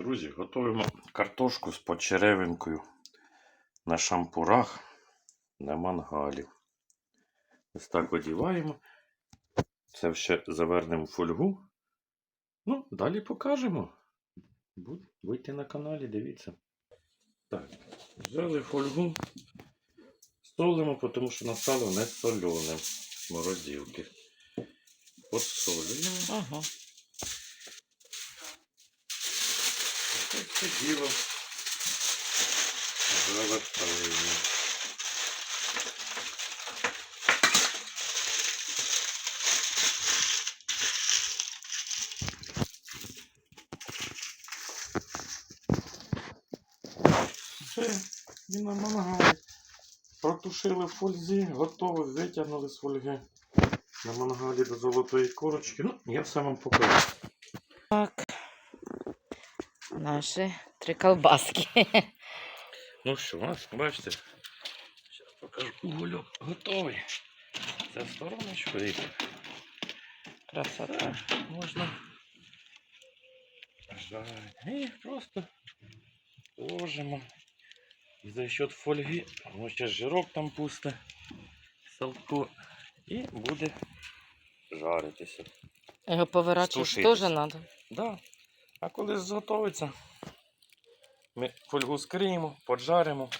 Друзі, готуємо картошку з почеревинкою на шампурах на мангалі. Ось так одіваємо. Це ще завернемо в фольгу. Ну, далі покажемо. Будь- Будьте на каналі, дивіться. Так, взяли фольгу, солимо, тому що на сало не солене з морозилки. Посолюємо. Ага. Це все діло завертаємо. Все, і на мангалі. Протушили в фользі, готово, витягнули з фольги. На мангалі до золотої корочки. Ну, я все вам покажу. Так. Наші три колбаски. Ну що, бачите, зараз покажу. Угольок готовий. Це стороночку і Красота. можна жарити. І просто ложимо. За счет фольги, ось ще жирок там пусте, салко, і буде жаритися. Його поворачувати теж треба. Да. А коли зготовиться, ми фольгу скриємо, поджаримо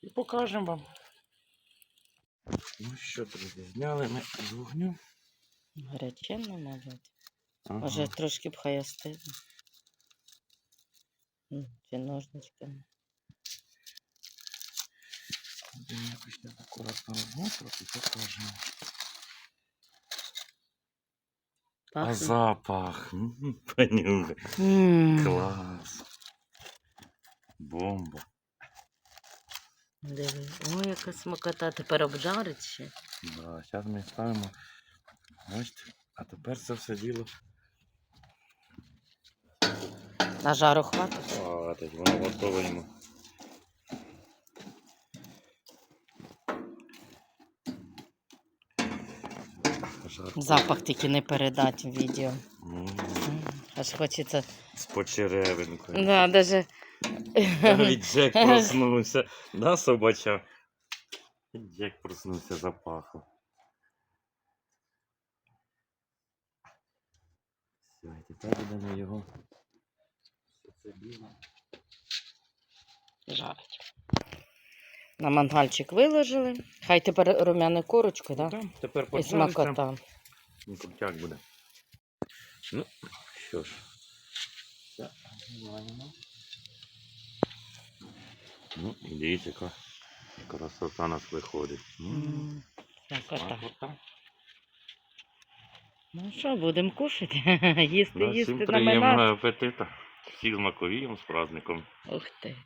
і покажемо вам. Ну що, друзі, зняли ми з вогню. Гаряченно, мабуть. Ага. Може трошки б хай остине. М, Чи ножничками. Будемо якось так акуратно розмотувати і покажемо. А запах. м, Понюхай. Клас. Бомба. Диви. Ой, яка смакота. Тепер обжарить ще. Да, зараз ми ставимо. Бачите? А тепер це все діло. На жару хватить. Хватить, воно готове йому. Жарко. Запах тільки не передать в відео. М, Аж хочеться. З почеревинкою. Да, даже... Навіть Джек проснувся. Да, собача? Джек проснувся запахом. Все, і тепер будемо його. Це діло. жарить. На мангальчик виложили. Хай тепер румяне корочку, так? Да? Да, тепер І смакота. Ну, крутяк буде. Ну, що ж. Знімаємо. Ну, і дивіться, яка красота нас виходить. М, М, Смакота. смакота. Ну що, будемо кушати? їсти, Да, їсти, всім приємного апетита. Всіх з з праздником. Ух ти.